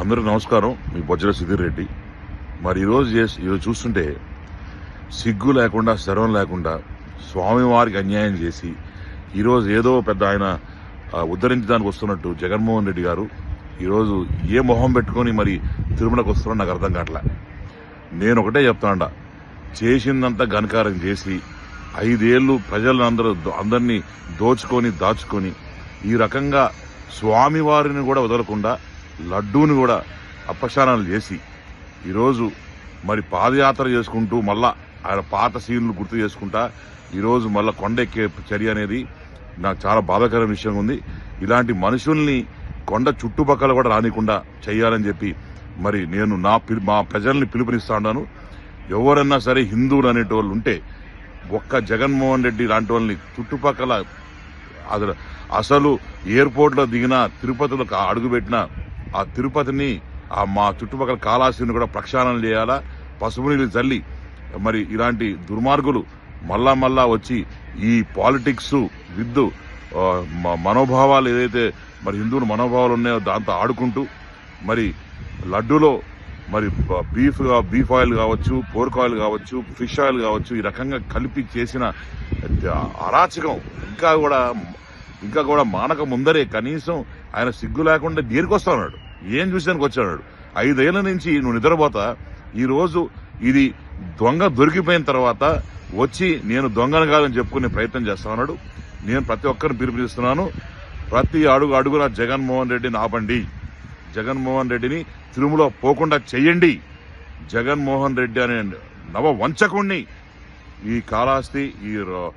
అందరూ నమస్కారం. మీ బొజ్జల సుధీర్ రెడ్డి. మరి ఈరోజు చేసి ఈరోజు చూస్తుంటే సిగ్గు లేకుండా శరం లేకుండా స్వామివారికి అన్యాయం చేసి ఈరోజు ఏదో పెద్ద ఆయన ఉద్ధరించడానికి వస్తున్నట్టు జగన్మోహన్ రెడ్డి గారు ఈరోజు ఏ మొహం పెట్టుకొని మరి తిరుమలకు వస్తున్నా నాకు అర్థం కావట్లే. నేను ఒకటే చెప్తాండ చేసిందంతా ఘనకారం చేసి ఐదేళ్ళు ప్రజలందరూ అందరూ అందరినీ దోచుకొని దాచుకొని ఈ రకంగా స్వామివారిని కూడా వదలకుండా లడ్డూని కూడా అపశానాలు చేసి ఈరోజు మరి పాదయాత్ర చేసుకుంటూ మళ్ళా ఆయన పాత సీన్లు గుర్తు చేసుకుంటా ఈరోజు మళ్ళా కొండెక్కే చర్య అనేది నాకు చాలా బాధాకరమైన విషయం ఉంది. ఇలాంటి మనుషుల్ని కొండ చుట్టుపక్కల కూడా రానికుండా చేయాలని చెప్పి మరి నేను నా పిలు- మా ప్రజల్ని పిలుపునిస్తా ఉన్నాను. ఎవరన్నా సరే హిందువులు అనేటోళ్ళు ఉంటే ఒక్క జగన్మోహన్ రెడ్డి లాంటి వాళ్ళని చుట్టుపక్కల అసలు అసలు దిగిన తిరుపతిలో అడుగుపెట్టిన ఆ తిరుపతిని ఆ మా చుట్టుపక్కల కాళాశిని కూడా ప్రక్షాళన చేయాలా? పసుపు నీళ్ళు చల్లి మరి ఇలాంటి దుర్మార్గులు మళ్ళా మళ్ళా వచ్చి ఈ పాలిటిక్స్ విద్దు మనోభావాలు ఏదైతే మరి హిందువుల మనోభావాలు ఉన్నాయో దాంతో ఆడుకుంటూ మరి లడ్డూలో మరి బీఫ్ బీఫ్ ఆయిల్ కావచ్చు పోర్క్ ఆయిల్ కావచ్చు ఫిష్ ఆయిల్ కావచ్చు ఈ రకంగా కలిపి చేసిన అరాచకం. ఇంకా కూడా ఇంకా కూడా మానక ముందరే కనీసం ఆయన సిగ్గు లేకుండా దేనికొస్తా ఉన్నాడు ఏం చూసానికి వచ్చాడు? ఐదేళ్ళ నుంచి నువ్వు నిద్రపోతా? ఈరోజు ఇది దొంగ దొరికిపోయిన తర్వాత వచ్చి నేను దొంగను కాదని చెప్పుకునే ప్రయత్నం చేస్తా ఉన్నాడు నేను ప్రతి ఒక్కరిని పిలుపునిస్తున్నాను. ప్రతి అడుగు అడుగున జగన్మోహన్ రెడ్డిని ఆపండి. జగన్మోహన్ రెడ్డిని తిరుమల పోకుండా చెయ్యండి. జగన్మోహన్ రెడ్డి అనే నవ వంచకుణ్ణి ఈ కాలాస్తి ఈ ర-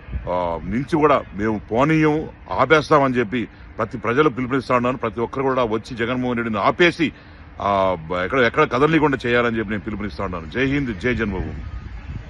నుంచి కూడా మేము పోనీయం ఆపేస్తామని చెప్పి ప్రతి ప్రజలు పిలుపునిస్తా ఉన్నాను ప్రతి ఒక్కరు కూడా వచ్చి జగన్మోహన్ రెడ్డిని ఆపేసి ఎక్కడ ఎక్కడ కదలనీయకుండా చేయాలని చెప్పి నేను పిలుపునిస్తా ఉన్నాను. జై హింద్ జై జన్మభూమి.